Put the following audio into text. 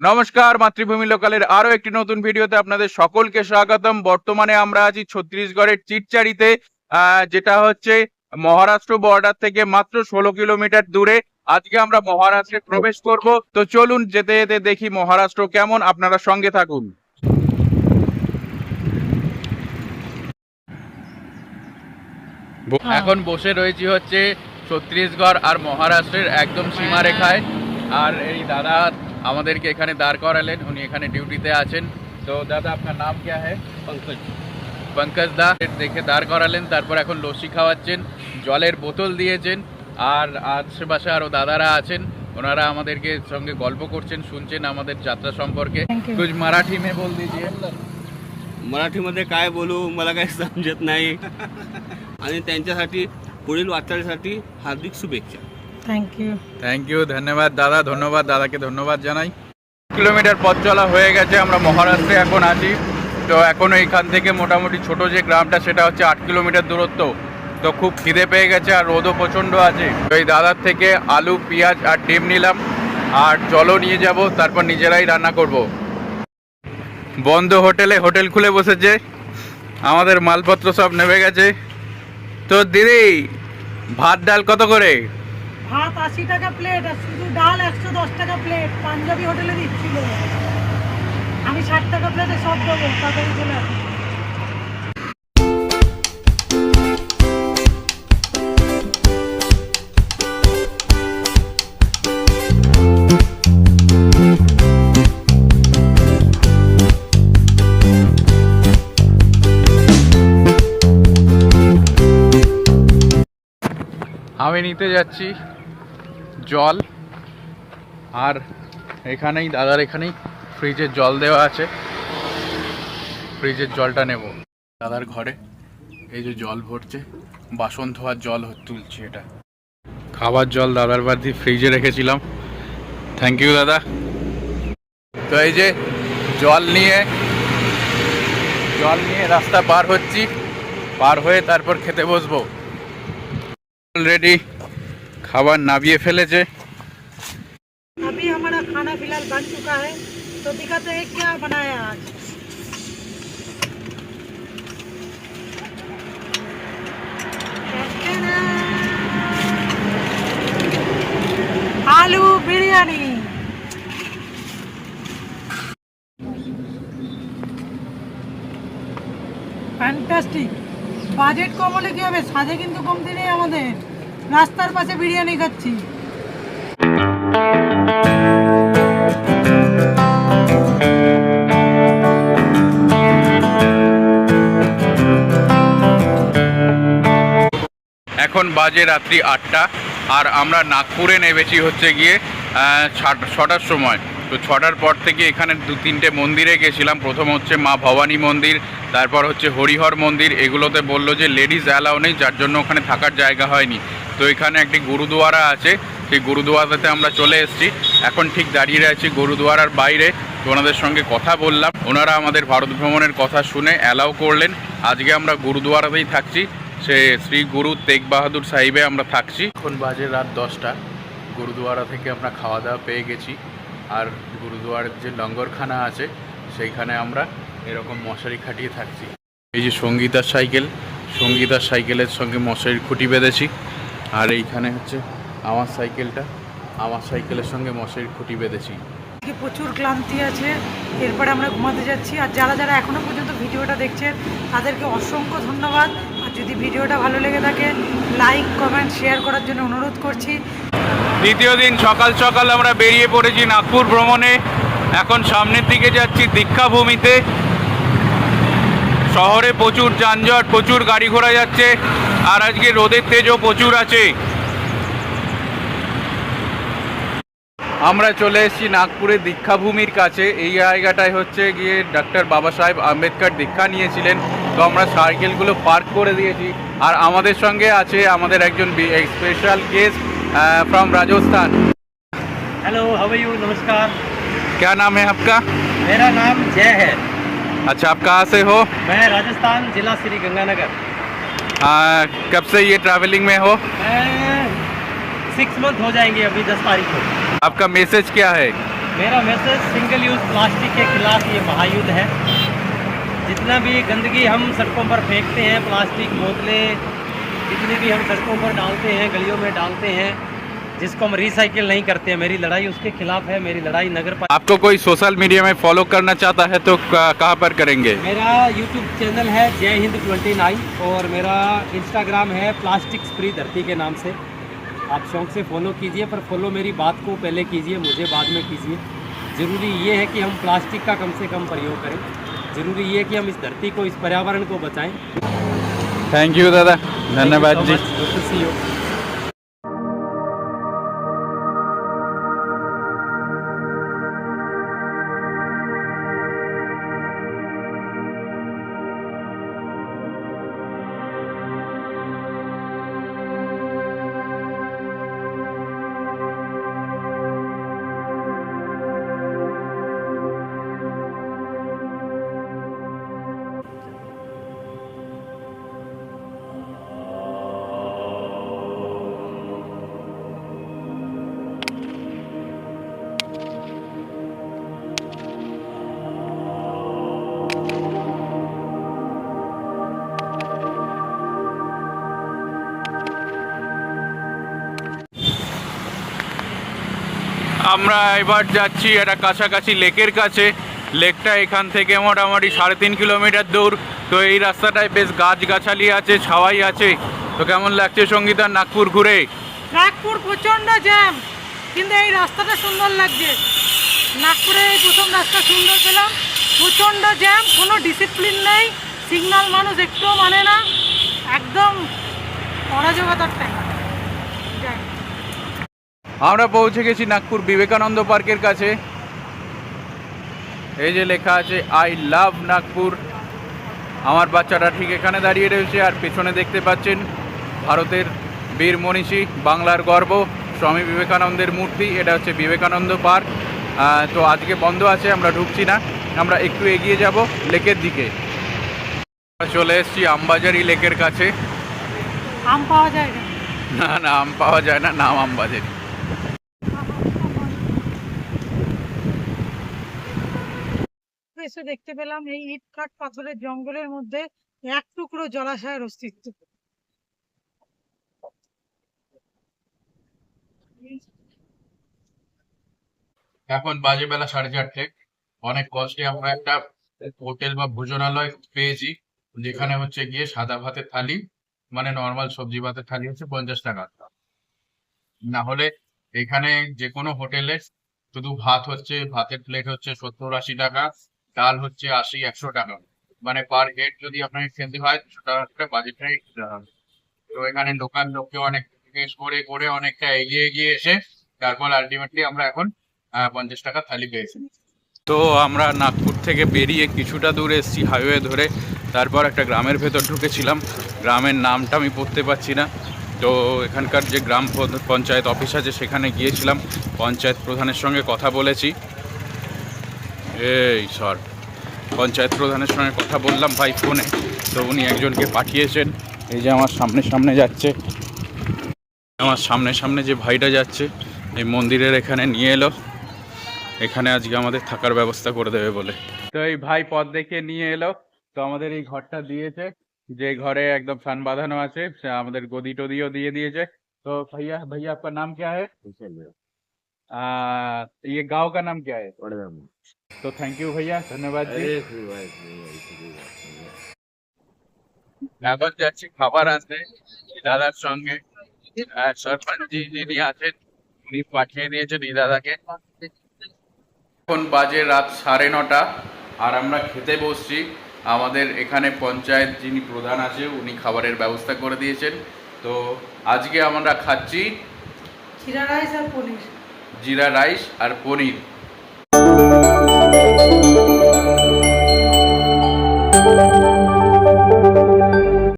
নমস্কার মাতৃভূমি লোকালের আরও একটি নতুন ভিডিওতে আপনাদের সকলকে স্বাগতম। বর্তমানে আমরা আছি ছত্তিশগড়ের চিটচারিতে আহ, যেটা হচ্ছে মহারাষ্ট্র বর্ডার থেকে মাত্র ষোলো কিলোমিটার দূরে। আজকে আমরা মহারাষ্ট্রে প্রবেশ করব। তো চলুন যেতে যেতে দেখি মহারাষ্ট্র কেমন। আপনারা সঙ্গে থাকুন। হ্যাঁ। এখন বসে রয়েছি হচ্ছে ছত্তিশগড় আর মহারাষ্ট্রের একদম সীমারেখায়। আর এই দাদা আমাদেরকে এখানে দাঁড় করালেন উনি এখানে ডিউটিতে আছেন তো দাদা আপনার নাম কে হ্যাঁ पंकज পঙ্কজ দা দেখে দাঁড় করালেন তারপর এখন লস্যি খাওয়াচ্ছেন জলের বোতল দিয়েছেন আর আশেপাশে আরো দাদারা আছেন ওনারা আমাদেরকে সঙ্গে গল্প করছেন শুনছেন আমাদের যাত্রা সম্পর্কে Thank you. कुछ मराठी में बोल दीजिए मराठीमध्ये काय बोलू मला काही समजत नाही आणि त्यांच्यासाठी पुढील वाटचालीसाठी हार्दिक शुभेच्छा থ্যাংক ইউ থ্যাংক ইউ ধন্যবাদ দাদা, ধন্যবাদ দাদাকে ধন্যবাদ জানাই। কিলোমিটার পথ চলা হয়ে গেছে, আমরা মহারাষ্ট্রে এখন আছি। তো এখন এইখান থেকে মোটামুটি ছোট যে গ্রামটা, সেটা হচ্ছে আট কিলোমিটার দূরত্ব। তো খুব খিদে পেয়ে গেছে আর রোদও প্রচণ্ড আছে। তো এই দাদার থেকে আলু, পেঁয়াজ আর ডিম নিলাম, আর জলও নিয়ে যাব, তারপর নিজেরাই রান্না করব। বন্ধ হোটেলে হোটেল খুলে বসেছে, আমাদের মালপত্র সব নেমে গেছে। তো দিদি, ভাত ডাল কত করে? ভাত আশি টাকা প্লেট আর শুধু ডাল একশো দশ টাকা প্লেট পাঞ্জাবি হোটেলে দিচ্ছিল। আমি ষাট টাকা প্লেটে সব দেবো, তাড়াতাড়ি চলে। আমি নিতে যাচ্ছি। জল। আর এখানেই, দাদার এখানেই ফ্রিজের জল দেওয়া আছে। ফ্রিজের জলটা নেব। দাদার ঘরে এই যে জল ভরছে, বাসন ধোয়ার জল তুলছি এটা। খাবার জল দাদার বাড়ি ফ্রিজে রেখেছিলাম। থ্যাংক ইউ দাদা। তো এই যে জল নিয়ে জল নিয়ে রাস্তা পার হচ্ছি। পার হয়ে তারপর খেতে বসবো। অলরেডি খাবার নামিয়ে ফেলেছে अभी हमारा खाना फिलहाल बन चुका है तो दिखाते हैं क्या बनाया आज আলু বিরিয়ানি ফ্যান্টাস্টিক বাজেট কম হলে কি হবে সাজে কিন্তু কমতি নেই আমাদের রাস্তার পাশে বিরিয়ানি খাচ্ছি। এখন বাজে রাত্রি আটটা, আর আমরা নাগপুরে নেমেছি হচ্ছে গিয়ে ছটার সময়। তো ছটার পর থেকে এখানে দু তিনটে মন্দিরে গেছিলাম। প্রথম হচ্ছে মা ভবানী মন্দির, তারপর হচ্ছে হরিহর মন্দির। এগুলোতে বলল যে লেডিস অ্যালাউ নেই, যার জন্য ওখানে থাকার জায়গা হয়নি। তো এখানে একটি গুরুদুয়ারা আছে। সেই গুরুদুয়ারাতে আমরা চলে এসেছি। এখন ঠিক দাঁড়িয়ে আছি গুরুদুয়ারার বাইরে। তো ওনাদের সঙ্গে কথা বললাম। ওনারা আমাদের ভারত ভ্রমণের কথা শুনে অ্যালাউ করলেন। আজকে আমরা গুরুদুয়ারাতেই থাকছি। সে শ্রী গুরু তেগ বাহাদুর সাহিবে আমরা থাকছি। এখন বাজে রাত দশটা। গুরুদুয়ারা থেকে আমরা খাওয়া দাওয়া পেয়ে গেছি। আর গুরুদুয়ারের যে লঙ্গরখানা আছে, সেইখানে আমরা এরকম মশারি খাটিয়ে থাকছি। এই যে সঙ্গীতার সাইকেল সঙ্গীতার সাইকেলের সঙ্গে মশারির খুঁটি বেঁধেছি। আর এইখানে হচ্ছে আমার সাইকেলটা। আমার সাইকেলের সঙ্গে মশারির খুঁটি বেঁধেছি। প্রচুর ক্লান্তি আছে। এরপরে আমরা ঘুমাতে যাচ্ছি। আর যারা যারা এখনও পর্যন্ত ভিডিওটা দেখছেন তাদেরকে অসংখ্য ধন্যবাদ। আর যদি ভিডিওটা ভালো লেগে থাকে লাইক কমেন্ট শেয়ার করার জন্য অনুরোধ করছি। দ্বিতীয় দিন সকাল সকাল আমরা বেরিয়ে পড়েছি নাগপুর ভ্রমণে। এখন সামনের দিকে যাচ্ছি দীক্ষাভূমিতে। শহরে প্রচুর যানজট প্রচুর গাড়ি ঘোড়া যাচ্ছে। আর আজকে রোদের তেজও প্রচুর আছে আমরা চলে এসেছি নাগপুরের দীক্ষাভূমির কাছে এই জায়গাটায় হচ্ছে গিয়ে ডক্টর বাবা সাহেব আম্বেদকর দীক্ষা নিয়েছিলেন তো আমরা সাইকেলগুলো পার্ক করে দিয়েছি আর আমাদের সঙ্গে আছে আমাদের একজন special guest from Rajasthan hello how are you नमस्कार क्या नाम है आपका मेरा नाम जय है अच्छा आप कहाँ से हो मैं राजस्थान जिला श्री गंगानगर आ, कब से ये ट्रैवलिंग में हो? सिक्स मंथ हो जाएँगे अभी दस तारीख को। आपका मैसेज क्या है? मेरा मैसेज सिंगल यूज़ प्लास्टिक के खिलाफ ये महायुद्ध है। जितना भी गंदगी हम सड़कों पर फेंकते हैं प्लास्टिक बोतलें जितनी भी हम सड़कों पर डालते हैं गलियों में डालते हैं जिसको हम रिसाइकिल नहीं करते हैं मेरी लड़ाई उसके खिलाफ है मेरी लड़ाई नगर पर आपको कोई सोशल मीडिया में फॉलो करना चाहता है तो कहाँ पर करेंगे? मेरा यूट्यूब चैनल है जय हिंद 29 और मेरा इंस्टाग्राम है प्लास्टिक फ्री धरती के नाम से। आप शौक से फॉलो कीजिए पर फॉलो मेरी बात को पहले कीजिए मुझे बाद में कीजिए। ज़रूरी ये है कि हम प्लास्टिक का कम से कम प्रयोग करें। ज़रूरी ये है कि हम इस धरती को इस पर्यावरण को बचाएँ। थैंक यू दादा। धन्यवाद जी। আমরা এবার যাচ্ছি একটা কাছাকাছি লেকের কাছে। লেকটা এখান থেকে মোটামুটি সাড়ে তিন কিলোমিটার দূর। তো এই রাস্তাটায় বেশ গাছগাছালি আছে, ছাওয়াই আছে। তো কেমন লাগছে সঙ্গীতা, নাগপুর ঘুরে? নাগপুর প্রচণ্ড জ্যাম, কিন্তু এই রাস্তাটা সুন্দর লাগছে। নাগপুরে এই প্রথম রাস্তা সুন্দর পেলাম। প্রচণ্ড জ্যাম, কোনো ডিসিপ্লিন নেই। সিগনাল মানুষ একটুও মানে না। একদম অরাজকতার টাইম। আমরা পৌঁছে গেছি নাগপুর বিবেকানন্দ পার্কের কাছে। এই যে লেখা আছে আই লাভ নাগপুর আমার বাচ্চাটা ঠিক এখানে দাঁড়িয়ে রয়েছে আর পেছনে দেখতে পাচ্ছেন ভারতের বীর মনীষী বাংলার গর্ব স্বামী বিবেকানন্দের মূর্তি এটা হচ্ছে বিবেকানন্দ পার্ক। তো আজকে বন্ধ আছে আমরা ঢুকছি না আমরা একটু এগিয়ে যাব লেকের দিকে। চলে এসছি আমবাজারি লেকের কাছে। আম পাওয়া যায় না। না না আম পাওয়া যায় না নাম আমবাজারি। এসে দেখতে পেলাম এই ইট কাঠ পাথরের জঙ্গলের মধ্যে এক টুকরো জলাশয়ের অস্তিত্ব। এখন বাজে বেলা সাড়ে চারটে। অনেক কষ্টে আমরা একটা হোটেল বা ভোজনালয় পেয়েছি, যেখানে হচ্ছে গিয়ে সাদা ভাতের থালি মানে নর্মাল সবজি ভাতের থালি হচ্ছে পঞ্চাশ টাকা। না হলে এখানে যে কোনো হোটেলে শুধু ভাত হচ্ছে, ভাতের প্লেট হচ্ছে সত্তর আশি টাকা ডাল হচ্ছে আশি, একশো টাকা। মানে পার হেড যদি আপনাকে খেতে হয় দুশো সেটা একটা বাজেটটাই তো এখানে দোকান লোককে অনেক জিজ্ঞেস করে করে অনেকটা এগিয়ে এগিয়ে এসে, তারপর আলটিমেটলি আমরা এখন পঞ্চাশ টাকা থালি পেয়েছি। তো আমরা নাগপুর থেকে বেরিয়ে কিছুটা দূর এসেছি হাইওয়ে ধরে। তারপর একটা গ্রামের ভেতর ঢুকেছিলাম। গ্রামের নামটা আমি পড়তে পারছি না। তো এখানকার যে গ্রাম পঞ্চ- পঞ্চায়েত অফিস আছে, সেখানে গিয়েছিলাম। পঞ্চায়েত প্রধানের সঙ্গে কথা বলেছি। এই সর পঞ্চায়েত প্রধানের সঙ্গে কথা বললাম ভাই ফোনে তো উনি একজনকে পাঠিয়েছেন এই যে আমার সামনে সামনে যাচ্ছে আমার সামনে সামনে যে ভাইটা যাচ্ছে এই মন্দিরের এখানে নিয়ে এলো এখানে আজকে আমাদের থাকার ব্যবস্থা করে দেবে বলে তো এই ভাই পথ দেখে নিয়ে এলো তো আমাদের এই ঘরটা দিয়েছে যে ঘরে একদম ফ্যান বাঁধানো আছে সে আমাদের গদি টদিও দিয়ে দিয়েছে तो भैया भैया आपका नाम क्या है आ, ये गांव का नाम क्या है तो थैंक यू भैया धन्यवाद जी খাবার আনতে দাদার সঙ্গে। এখন বাজে রাত সাড়ে নটা আর আমরা খেতে বসছি। আমাদের এখানে পঞ্চায়েত যিনি প্রধান আছে উনি খাবারের ব্যবস্থা করে দিয়েছেন। তো আজকে আমরা খাচ্ছি জিরা রাইস আর পনির।